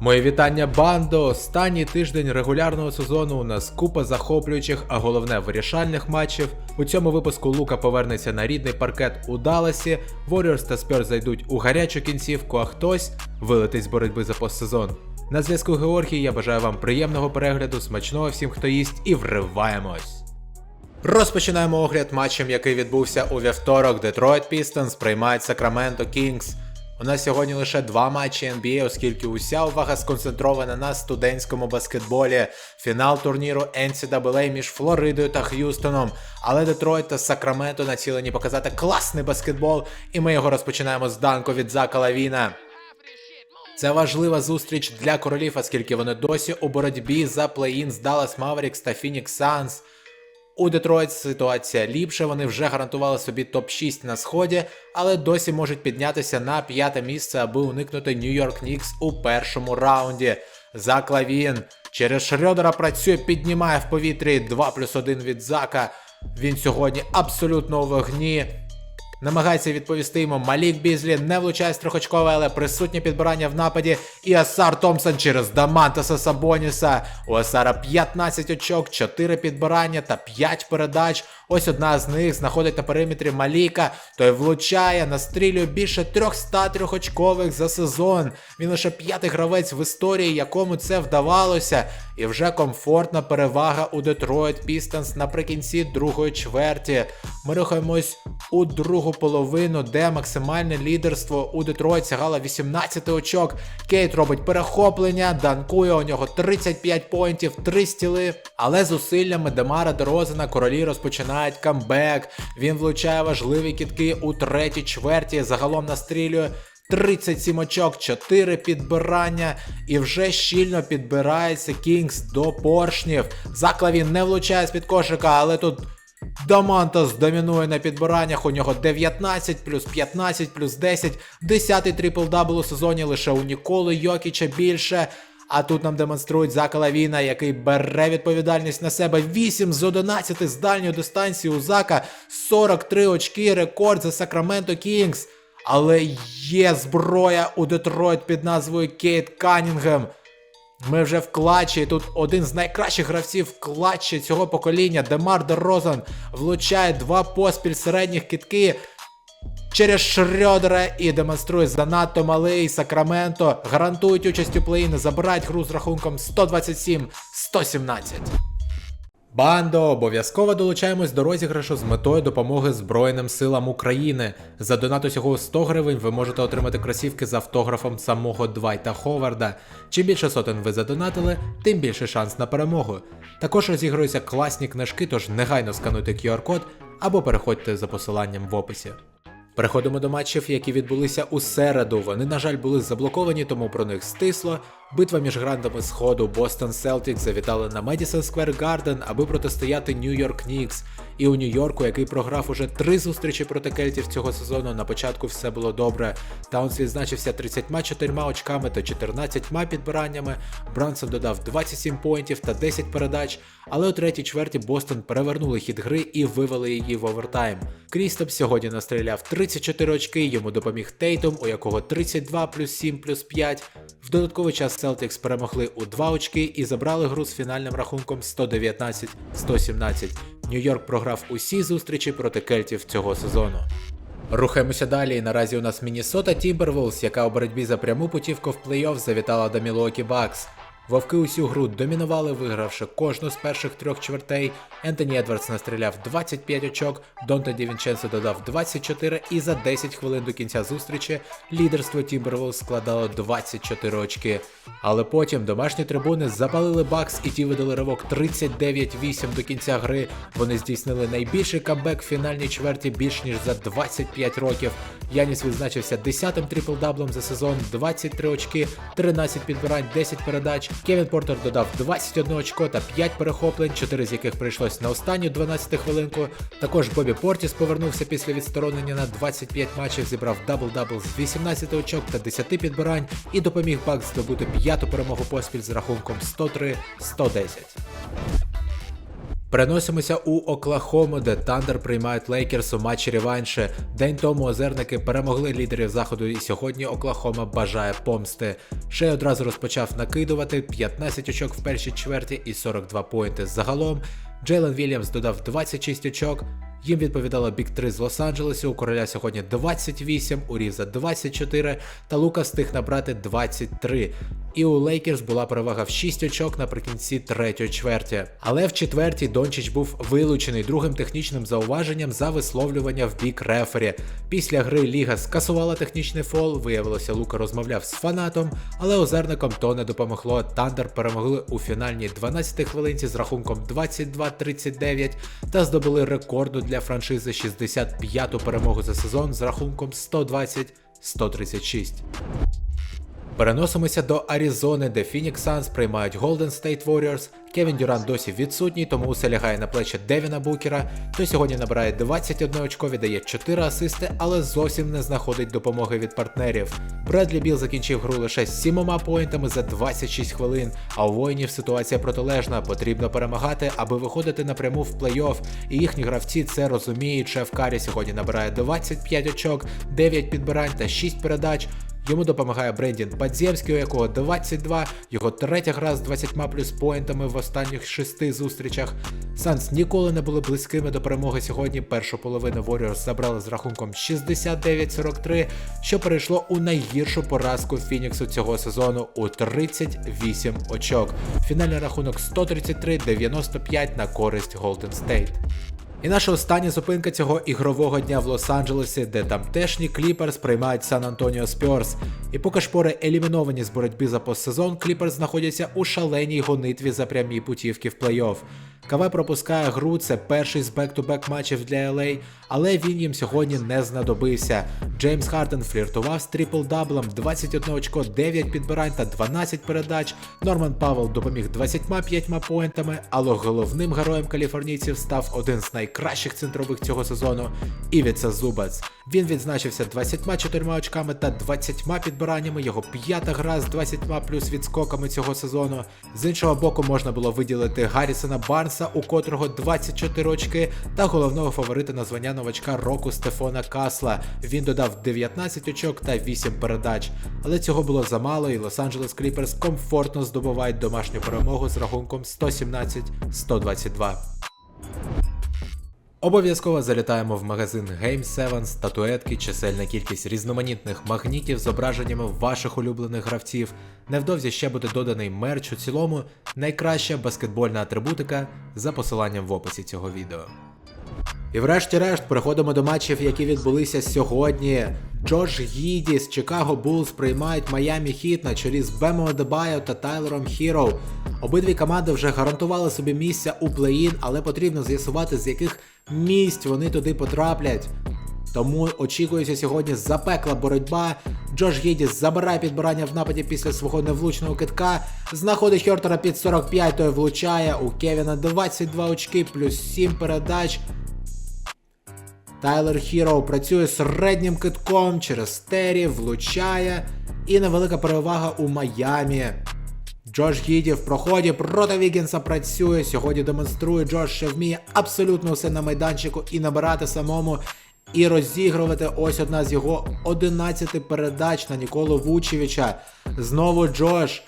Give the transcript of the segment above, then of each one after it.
Моє вітання бандо! Останній тиждень регулярного сезону у нас купа захоплюючих, а головне вирішальних матчів. У цьому випуску Лука повернеться на рідний паркет у Далласі, Warriors та Spurs зайдуть у гарячу кінцівку, а хтось вилетить з боротьби за постсезон. На зв'язку Георгій, я бажаю вам приємного перегляду, смачного всім, хто їсть, і вриваємось! Розпочинаємо огляд матчем, який відбувся у вівторок. Детройт Pistons приймають Сакраменто Kings. У нас сьогодні лише два матчі NBA, оскільки уся увага сконцентрована на студентському баскетболі. Фінал турніру NCAA між Флоридою та Х'юстоном. Але Детройт та Сакраменто націлені показати класний баскетбол, і ми його розпочинаємо з данку від Зака Лавіна. Це важлива зустріч для королів, оскільки вони досі у боротьбі за плей-ін з Dallas Mavericks та Phoenix Suns. У Детройт ситуація ліпше, вони вже гарантували собі топ-6 на сході, але досі можуть піднятися на п'яте місце, аби уникнути Нью-Йорк Нікс у першому раунді. Зак Лавін через Шрьодера працює, піднімає в повітрі 2 плюс 1 від Зака. Він сьогодні абсолютно у вогні. Намагається відповісти йому Малік Бізлі, не влучає строхочкове, але присутнє підбирання в нападі. І Асар Томпсон через Дамантаса Сабоніса. У Асара 15 очок, 4 підбирання та 5 передач. Ось одна з них знаходить на периметрі Маліка. Той влучає, настрілює більше 300 трьохочкових за сезон. Він лише п'ятий гравець в історії, якому це вдавалося. І вже комфортна перевага у Детройт Пістонс наприкінці другої чверті. Ми рухаємось у другу половину, де максимальне лідерство у Детройт сягало 18 очок. Кейт робить перехоплення, данкує у нього 35 поінтів, 3 стіли. Але зусиллями Демара Дерозена королі розпочинають камбек. Він влучає важливі кітки у третій чверті. Загалом настрілює 37 очок, 4 підбирання і вже щільно підбирається Кінгс до поршнів. Заклавін не влучає з-під кошика, але тут Дамантас домінує на підбираннях. У нього 19 плюс 15 плюс 10, 10 трипл-дабл у сезоні лише у Ніколи Йокіча більше. А тут нам демонструють Зака Лавіна, який бере відповідальність на себе 8 з 11 з дальньої дистанції у Зака, 43 очки, рекорд за Сакраменто Кінгс. Але є зброя у Детройт під назвою Кейт Канінгем. Ми вже в клатчі, тут один з найкращих гравців в клатчі цього покоління, Демар Дерозан, влучає два поспіль середніх кітки через Шрьодера і демонструє занадто малий Сакраменто. Гарантують участь у плей-іні, забирають гру з рахунком 127-117. Бандо, обов'язково долучаємось до розіграшу з метою допомоги Збройним силам України. За донат усього 100 гривень ви можете отримати кросівки з автографом самого Двайта Ховарда. Чим більше сотень ви задонатили, тим більше шанс на перемогу. Також розігруються класні книжки, тож негайно скануйте QR-код або переходьте за посиланням в описі. Переходимо до матчів, які відбулися у середу. Вони, на жаль, були заблоковані, тому про них стисло. Битва між грандами сходу Бостон Селтікс завітали на Madison Square Garden, аби протистояти Нью-Йорк Нікс. І у Нью-Йорку, який програв уже три зустрічі проти кельтів цього сезону, на початку все було добре. Таунс відзначився 34 очками та 14 підбираннями. Брансон додав 27 поінтів та 10 передач. Але у третій чверті Бостон перевернули хід гри і вивели її в овертайм. Крістоп сьогодні настріляв 34 очки, йому допоміг Тейтум, у якого 32 плюс 7 плюс 5. В додатковий час Celtics перемогли у 2 очки і забрали гру з фінальним рахунком 119-117. Нью-Йорк програв усі зустрічі проти кельтів цього сезону. Рухаємося далі. Наразі у нас Міннесота Тімберволс, яка у боротьбі за пряму путівку в плей-офф завітала до Мілуокі Бакс. Вовки усю гру домінували, вигравши кожну з перших трьох чвертей. Ентоні Едвардс настріляв 25 очок, Донте Дівінченцо додав 24 і за 10 хвилин до кінця зустрічі лідерство Тімберволс складало 24 очки. Але потім домашні трибуни запалили Бакс і ті видали ривок 39-8 до кінця гри. Вони здійснили найбільший камбек в фінальній чверті більш ніж за 25 років. Яніс відзначився 10-м трипл-даблом за сезон, 23 очки, 13 підбирань, 10 передач. Кевін Портер додав 21 очко та 5 перехоплень, 4 з яких прийшлось на останню 12 хвилинку. Також Бобі Портіс повернувся після відсторонення на 25 матчів, зібрав дабл-дабл з 18 очок та 10 підбирань і допоміг Бакс здобути п'яту перемогу поспіль з рахунком 103-110. Переносимося у Оклахому, де Тандер приймають Лейкерс у матчі реванші. День тому озерники перемогли лідерів заходу, і сьогодні Оклахома бажає помсти. Шей одразу розпочав накидувати 15 очок в першій чверті і 42 поінти. Загалом Джейлен Вільямс додав 26 очок. Їм відповідало Біг 3 з Лос-Анджелесу, у короля сьогодні 28, у Рівза 24, та Лука встиг набрати 23. І у Лейкерс була перевага в 6 очок наприкінці третьої чверті. Але в четвертій Дончич був вилучений другим технічним зауваженням за висловлювання в бік рефері. Після гри Ліга скасувала технічний фол. Виявилося, Лука розмовляв з фанатом, але озерникам то не допомогло. Тандер перемогли у фінальній 12 хвилинці з рахунком 22-39 та здобули рекорду для франшизи 65-ту перемогу за сезон з рахунком 120-136. Переносимося до Аризони, де Phoenix Suns приймають Golden State Warriors. Кевін Дюран досі відсутній, тому усе лягає на плечі Девіна Букера. Той сьогодні набирає 21 очко, віддає 4 асисти, але зовсім не знаходить допомоги від партнерів. Бредлі Біл закінчив гру лише з 7 поінтами за 26 хвилин. А у воїнів ситуація протилежна. Потрібно перемагати, аби виходити напряму в плей-офф. І їхні гравці це розуміють. Шеф Карі сьогодні набирає 25 очок, 9 підбирань та 6 передач. Йому допомагає Брендін Падзєвський, у якого 22, його третя гра з 20 плюс поінтами в останніх шести зустрічах. Санс ніколи не були близькими до перемоги сьогодні. Першу половину Warriors забрали з рахунком 69-43, що перейшло у найгіршу поразку Фініксу цього сезону у 38 очок. Фінальний рахунок 133-95 на користь Golden State. І наша остання зупинка цього ігрового дня в Лос-Анджелесі, де тамтешні Кліперс приймають Сан Антоніо Спьорс. І поки шпори еліміновані з боротьби за постсезон, Кліперс знаходяться у шаленій гонитві за прямі путівки в плей-офф. КВ пропускає гру, це перший з бек-ту-бек матчів для LA, але він їм сьогодні не знадобився. Джеймс Харден фліртував з трипл-даблом, 21 очко, 9 підбирань та 12 передач. Норман Павел допоміг 25 поінтами, але головним героєм каліфорнійців став один з найкращих центрових цього сезону Івіца Зубац. Він відзначився 24 очками та 20 підбираннями, його п'ята гра з 20 плюс відскоками цього сезону. З іншого боку, можна було виділити Гаррісона Барнса, у котрого 24 очки, та головного фаворита на звання новачка року Стефона Касла. Він додав 19 очок та 8 передач. Але цього було замало, і Лос-Анджелес Кліперс комфортно здобувають домашню перемогу з рахунком 117-122. Обов'язково залітаємо в магазин Game 7, статуетки, чисельна кількість різноманітних магнітів зображеннями ваших улюблених гравців. Невдовзі ще буде доданий мерч у цілому, найкраща баскетбольна атрибутика за посиланням в описі цього відео. І врешті-решт переходимо до матчів, які відбулися сьогодні. Джош Гіді з Чикаго Булls приймають Майами Хіт на чолі з Бемо Дебайо та Тайлером Хіро. Обидві команди вже гарантували собі місця у плей-ін, але потрібно з'ясувати, з яких місць вони туди потраплять. Тому очікується сьогодні запекла боротьба. Джош Гідіс забирає підбирання в нападі після свого невлучного китка. Знаходить Хьортера під 45, той влучає. У Кевіна 22 очки, плюс 7 передач. Тайлер Хіро працює середнім китком через Террі, влучає. І невелика перевага у Майамі. Джош Гіді в проході проти Вігінса працює. Сьогодні демонструє Джош, що вміє абсолютно все на майданчику і набирати самому. І розігрувати ось одна з його 11 передач на Ніколу Вучевича. Знову Джош.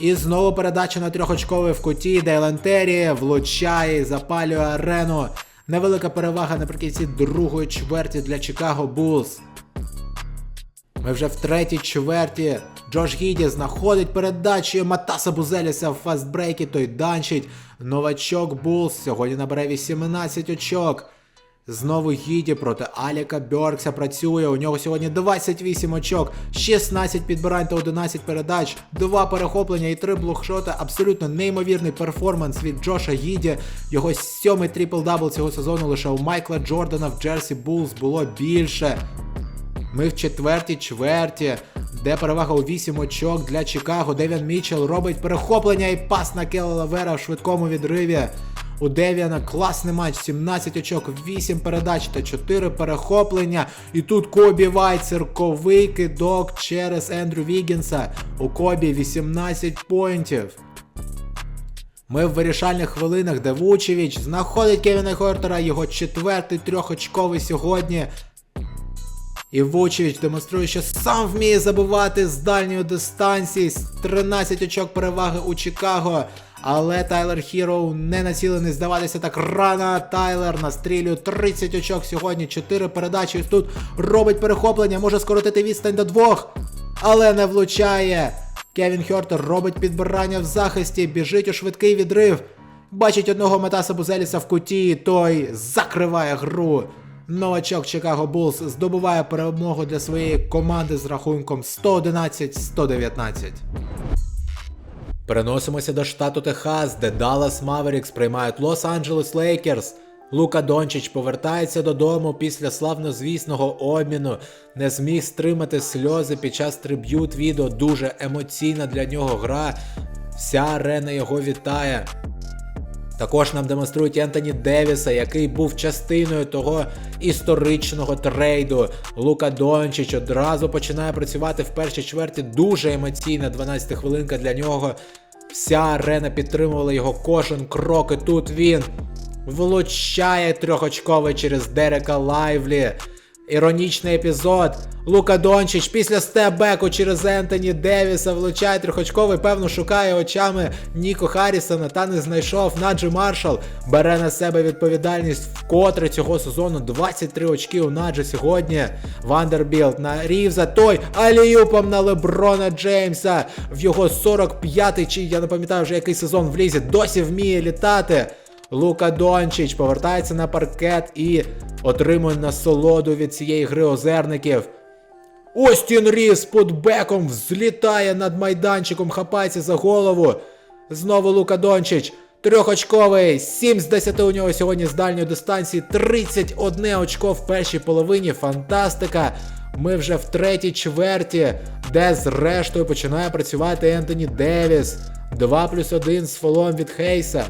І знову передача на трьохочковий в куті, де Елентері влучає запалює арену. Невелика перевага наприкінці другої чверті для Чикаго Булс. Ми вже в третій чверті. Джош Гіді знаходить передачу Матаса Бузеліса в фастбрейкі, той данчить. Новачок Булс сьогодні набере 18 очок. Знову Гіді проти Аліка Бьоркса працює. У нього сьогодні 28 очок, 16 підбирань та 11 передач, 2 перехоплення і 3 блокшота. Абсолютно неймовірний перформанс від Джоша Гіді. Його сьомий трипл-дабл цього сезону лише у Майкла Джордана в Джерсі Булс було більше. Ми в четвертій чверті, де перевага у 8 очок для Чикаго. Девіан Мічел робить перехоплення і пас на Келла Лавера в швидкому відриві. У Девіана класний матч, 17 очок, 8 передач та 4 перехоплення. І тут Кобі Вайт, цирковий кидок через Ендрю Вігінса. У Кобі 18 поінтів. Ми в вирішальних хвилинах, де Вучевич знаходить Кевіна Хортера, його четвертий трьохочковий сьогодні. І Вучевич демонструє, що сам вміє забивати з дальньої дистанції, з 13 очок переваги у Чикаго. Але Тайлер Хіроу не націлений здаватися так рано. Тайлер настрілює 30 очок сьогодні, 4 передачі. Тут робить перехоплення, може скоротити відстань до двох, але не влучає. Кевін Хьортер робить підбирання в захисті, біжить у швидкий відрив. Бачить одного Метаса Бузеліса в куті, той закриває гру. Новачок Чикаго Булс здобуває перемогу для своєї команди з рахунком 111-119. Переносимося до штату Техас, де Dallas Mavericks приймають Лос-Анджелес Лейкерс. Лука Дончич повертається додому після славнозвісного обміну, не зміг стримати сльози під час триб'ют відео. Дуже емоційна для нього гра. Вся арена його вітає. Також нам демонструють Ентоні Девіса, який був частиною того історичного трейду. Лука Дончич одразу починає працювати в першій чверті. Дуже емоційна 12 хвилинка для нього. Вся арена підтримувала його кожен крок. І тут він влучає трьохочковий через Дерека Лайвлі. Іронічний епізод. Лука Дончич після стебеку через Ентоні Девіса влучає трьохочковий, певно, шукає очами Ніко Харрісона та не знайшов. Наджі Маршал бере на себе відповідальність вкотре цього сезону. 23 очки у Наджі сьогодні. Вандербілд на Рівза. Той аліюпом на Леброна Джеймса. В його 45-й, чи я не пам'ятаю вже який сезон в лізі, досі вміє літати. Лука Дончич повертається на паркет і отримує насолоду від цієї гри озерників. Остін Рівс під беком взлітає над майданчиком, хапається за голову. Знову Лука Дончич. Трьохочковий, 7 з 10 у нього сьогодні з дальньої дистанції, 31 очко в першій половині. Фантастика. Ми вже в третій чверті, де зрештою починає працювати Ентоні Девіс. 2 плюс 1 з фолом від Хейса.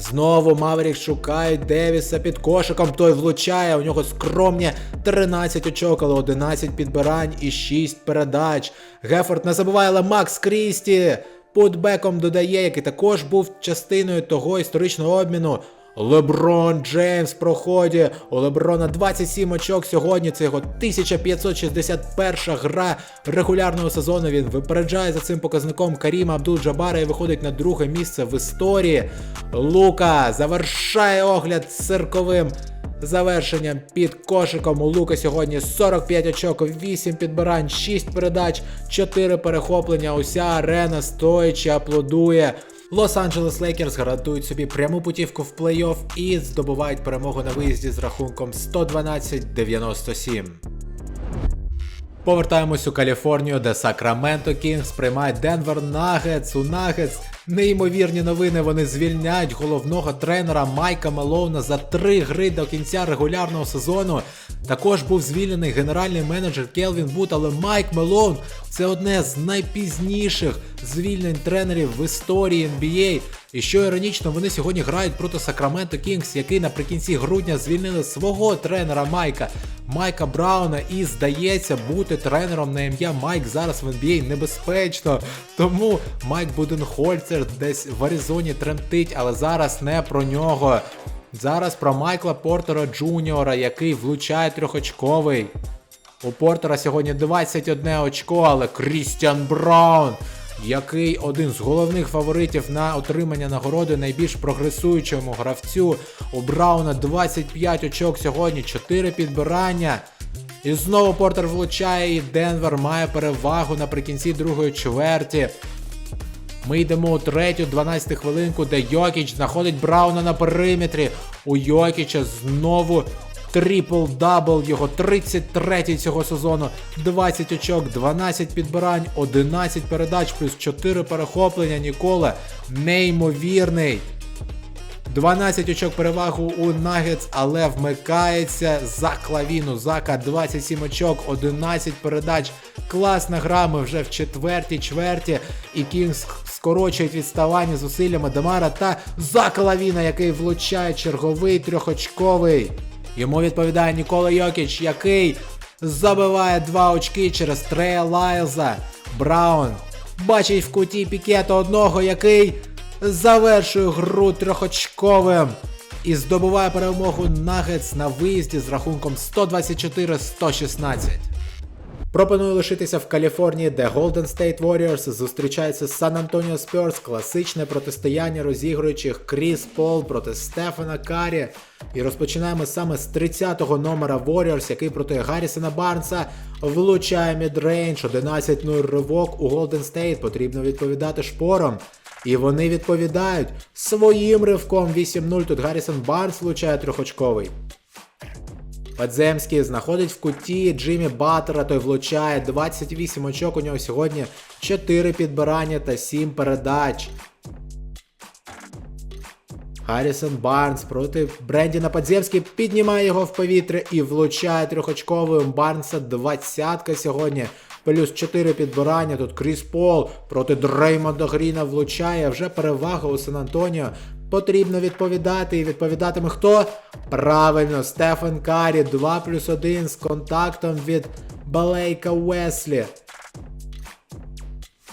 Знову Маверік шукають Девіса під кошиком, той влучає, у нього скромні 13 очок, але 11 підбирань і 6 передач. Гефорд не забуває, але Макс Крісті путбеком додає, який також був частиною того історичного обміну. Леброн Джеймс проходить. У Леброна 27 очок сьогодні. Це його 1561 гра регулярного сезону. Він випереджає за цим показником Каріма Абдул-Джабара і виходить на друге місце в історії. Лука завершає огляд цирковим завершенням під кошиком. У Лука сьогодні 45 очок, 8 підбирань, 6 передач, 4 перехоплення. Уся арена стоячи аплодує. Лос-Анджелес Лейкерс гарантують собі пряму путівку в плей-офф і здобувають перемогу на виїзді з рахунком 112-97. Повертаємось у Каліфорнію, де Сакраменто Кінгс приймає Денвер Нагетс. У Нагетс неймовірні новини. Вони звільняють головного тренера Майка Мелоуна за три гри до кінця регулярного сезону. Також був звільнений генеральний менеджер Келвін Вуд, але Майк Мелоун це одне з найпізніших звільнень тренерів в історії NBA. І що іронічно, вони сьогодні грають проти Сакраменто Кінгс, який наприкінці грудня звільнили свого тренера Майка. Майка Брауна, і здається, бути тренером на ім'я Майк зараз в NBA небезпечно. Тому Майк Буденхольцер десь в Аризоні тремтить, але зараз не про нього. Зараз про Майкла Портера Джуніора, який влучає трьохочковий. У Портера сьогодні 21 очко, але Крістіан Браун, який один з головних фаворитів на отримання нагороди найбільш прогресуючому гравцю. У Брауна 25 очок сьогодні, 4 підбирання. І знову Портер влучає, і Денвер має перевагу наприкінці другої чверті. Ми йдемо у третю, 12 хвилинку, де Йокіч знаходить Брауна на периметрі. У Йокіча знову трипл-дабл, його 33-й цього сезону. 20 очок, 12 підбирань, 11 передач, плюс 4 перехоплення. Нікола неймовірний. 12 очок перевагу у Нагетс, але вмикається за клавіну. Зака 27 очок, 11 передач. Класна гра, ми вже в четвертій чверті. І Кінгс скорочують відставання зусиллями Демара та Закалавіна, який влучає черговий трьохочковий. Йому відповідає Нікола Йокіч, який забиває 2 очки через Трея Лайлза. Браун бачить в куті пікета одного, який завершує гру трьохочковим і здобуває перемогу Нагетс на виїзді з рахунком 124-116. Пропоную лишитися в Каліфорнії, де Golden State Warriors зустрічаються з San Antonio Spurs, класичне протистояння розігруючих Кріс Пол проти Стефана Карі. І розпочинаємо саме з 30-го номера Warriors, який проти Гаррісона Барнса влучає мідрейндж, 11-0 ривок у Golden State, потрібно відповідати шпором. І вони відповідають своїм ривком 8-0. Тут Гаррісон Барнс влучає трьохочковий. Подземський знаходить в куті Джиммі Баттера, той влучає 28 очок. У нього сьогодні 4 підбирання та 7 передач. Харрісон Барнс проти Брендіна Подземський піднімає його в повітря і влучає трьохочковою Барнса двадцятка сьогодні. Плюс 4 підбирання. Тут Кріс Пол проти Дреймонда Гріна влучає. Вже перевага у Сан-Антоніо. Потрібно відповідати. І відповідатиме хто? Правильно, Стефан Карі 2 плюс 1 з контактом від Балейка Уеслі.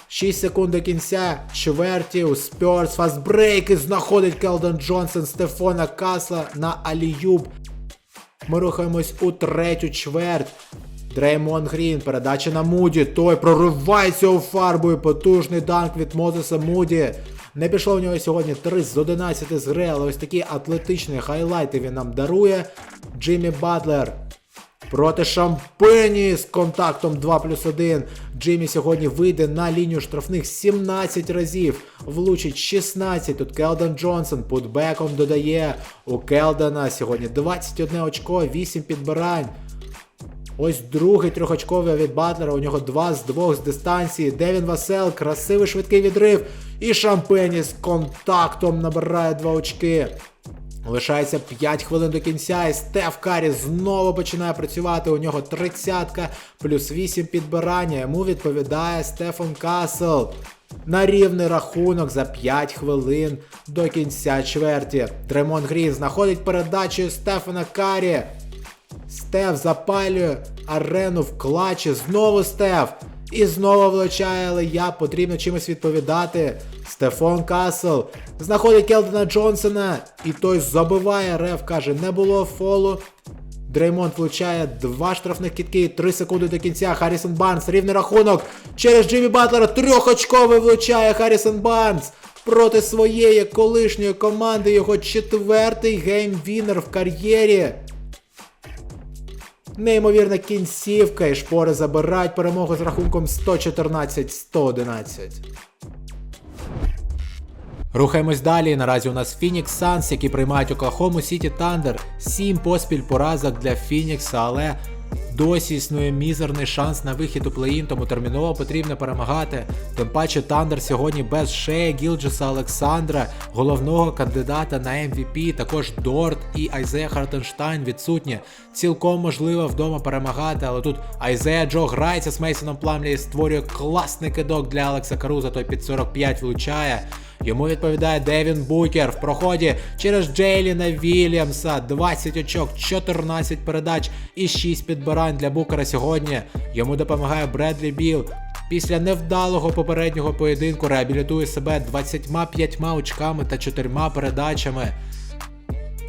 6 секунд до кінця чверті у Спьорс фастбрейк і знаходить Келдон Джонсон Стефона Касла на Аліюб. Ми рухаємось у третю чверть. Дреймон Грін, передача на Муді. Той проривається у фарбу і потужний данк від Мозеса Муді. Не пішло в нього сьогодні 3 з 11 з гри, але ось такі атлетичні хайлайти він нам дарує. Джиммі Батлер проти Шампені з контактом 2 плюс 1. Джиммі сьогодні вийде на лінію штрафних 17 разів. Влучить 16. Тут Келден Джонсон путбеком додає. У Келдена сьогодні 21 очко, 8 підбирань. Ось другий трьохочковий від Батлера. У нього 2 з 2 з дистанції. Девін Васел, красивий швидкий відрив. І Шампені з контактом набирає 2 очки. Лишається 5 хвилин до кінця, і Стеф Карі знову починає працювати. У нього 30 плюс 8 підбирання. Йому відповідає Стефан Касл. На рівний рахунок за 5 хвилин до кінця чверті. Дремон Грін знаходить передачу Стефана Карі. Стеф запалює арену в клатчі. Знову Стеф. І знову влучає, але я потрібно чимось відповідати. Стефон Касл знаходить Келдена Джонсона, і той забиває. Реф каже, не було фолу. Дреймонд влучає два штрафних кітки, 3 секунди до кінця. Харрісон Барнс, рівний рахунок. Через Джиммі Батлера трьохочковий влучає Харрісон Барнс проти своєї колишньої команди. Його четвертий гейм-вінер в кар'єрі. Неймовірна кінцівка і шпори забирають перемогу з рахунком 114-111. Рухаємось далі. Наразі у нас Phoenix Suns, які приймають Оклахому Сіті Thunder. Сім поспіль поразок для Фінікса, але досі існує мізерний шанс на вихід у плей-ін, тому терміново потрібно перемагати. Тим паче Thunder сьогодні без Шея Гілджеса Олександра, головного кандидата на MVP, також Дорт і Айзея Хартенштайн відсутні. Цілком можливо вдома перемагати, але тут Айзея Джо грається з Мейсоном Пламлі і створює класний кидок для Алекса Каруза, той під 45 влучає. Йому відповідає Девін Букер в проході через Джейліна Вільямса. 20 очок, 14 передач і 6 підбирань для Букера сьогодні. Йому допомагає Бредлі Біл. Після невдалого попереднього поєдинку реабілітує себе 25 очками та 4 передачами.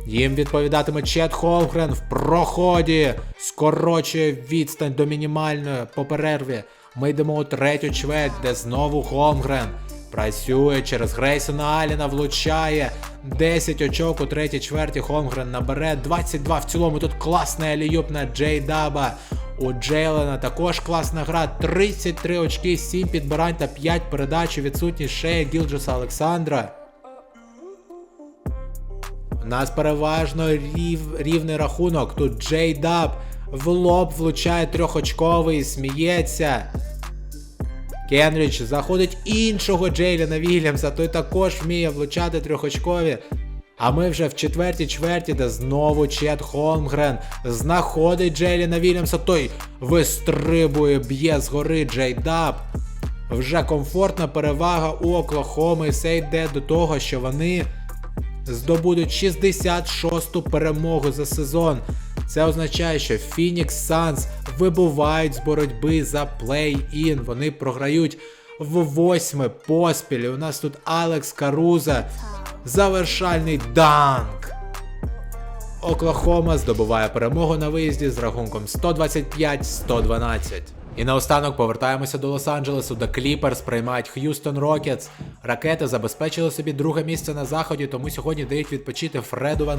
Їм відповідатиме Чет Холгрен в проході. Скорочує відстань до мінімальної по перерві. Ми йдемо у третю чверть, де знову Холмгрен. Працює через Грейсона Аліна, влучає 10 очок у третій чверті. Холмгрен набере 22 в цілому. Тут класний аліюб на Джей Даба. У Джейлена також класна гра. 33 очки, 7 підбирань та 5 передач. Відсутність Шея Гілджеса Олександра. У нас переважно рів, рівний рахунок. Тут Джей Даб в лоб влучає трьохочковий, сміється. Кенріч заходить іншого Джейліна Вільямса, той також вміє влучати трьохочкові. А ми вже в четвертій чверті, де знову Чет Холмгрен знаходить Джейліна Вільямса, той вистрибує, б'є згори Джей Даб. Вже комфортна перевага у Оклахоми. Все йде до того, що вони здобудуть 66-ту перемогу за сезон. Це означає, що Phoenix Suns вибувають з боротьби за плей-ін. Вони програють в восьме поспіль. У нас тут Алекс Каруза. Завершальний данк. Оклахома здобуває перемогу на виїзді з рахунком 125-112. І наостанок повертаємося до Лос-Анджелесу, де Кліперс приймають Х'юстон Рокетс. Ракети забезпечили собі друге місце на заході, тому сьогодні дають відпочити Фреду Ван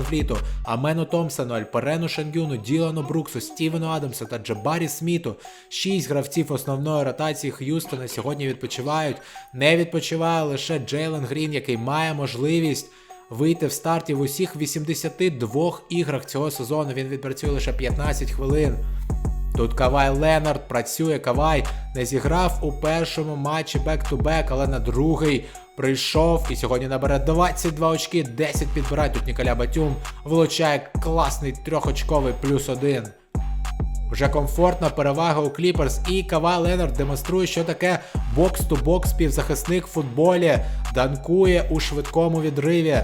Амену Томпсону, Альперену Шенгюну, Ділану Бруксу, Стівену Адамсу та Джабарі Сміту. Шість гравців основної ротації Х'юстона сьогодні відпочивають. Не відпочиває лише Джейлен Грін, який має можливість вийти в старті в усіх 82 іграх цього сезону. Він відпрацює лише 15 хвилин. Тут Кавай Ленард працює. Кавай не зіграв у першому матчі бек-ту-бек, але на другий прийшов і сьогодні набере 22 очки, 10 підбирає. Тут Ніколя Батюм влучає класний трьохочковий плюс один. Вже комфортна перевага у Кліперс і Кавай Ленард демонструє, що таке бокс-ту-бокс півзахисник в футболі, данкує у швидкому відриві.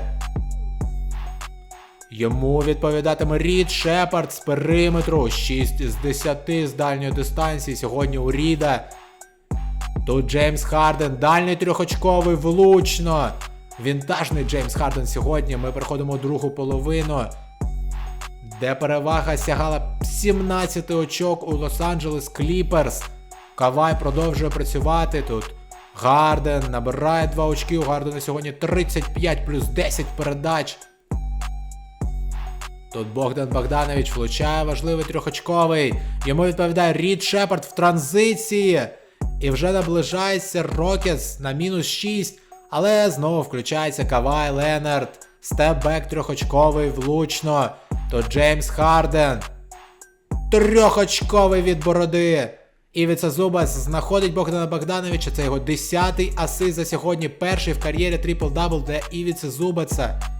Йому відповідатиме Рід Шепард з периметру, 6 з 10 з дальньої дистанції. Сьогодні у Ріда. Тут Джеймс Харден, дальній трьохочковий влучно. Вінтажний Джеймс Харден сьогодні. Ми переходимо у другу половину, де перевага сягала 17 очок у Лос-Анджелес Кліперс. Кавай продовжує працювати тут. Гарден набирає 2 очки. У Гардена сьогодні 35 плюс 10 передач. Тут Богдан Богданович влучає важливий трьохочковий. Йому відповідає Рід Шепард в транзиції. І вже наближається Рокетс на мінус 6. Але знову включається Кавай Ленард. Степ-бек трьохочковий влучно. Тут Джеймс Харден. Трьохочковий від бороди. Івіца Зубас знаходить Богдана Богдановича. Це його 10-й асист за сьогодні. Перший в кар'єрі трипл-дабл для Івіци Зубаца.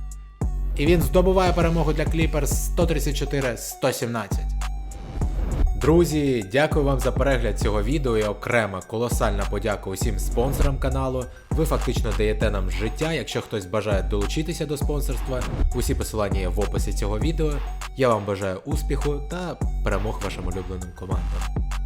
І він здобуває перемогу для Кліперс 134-117. Друзі, дякую вам за перегляд цього відео і окрема колосальна подяка усім спонсорам каналу. Ви фактично даєте нам життя, якщо хтось бажає долучитися до спонсорства. Усі посилання є в описі цього відео. Я вам бажаю успіху та перемог вашим улюбленим командам.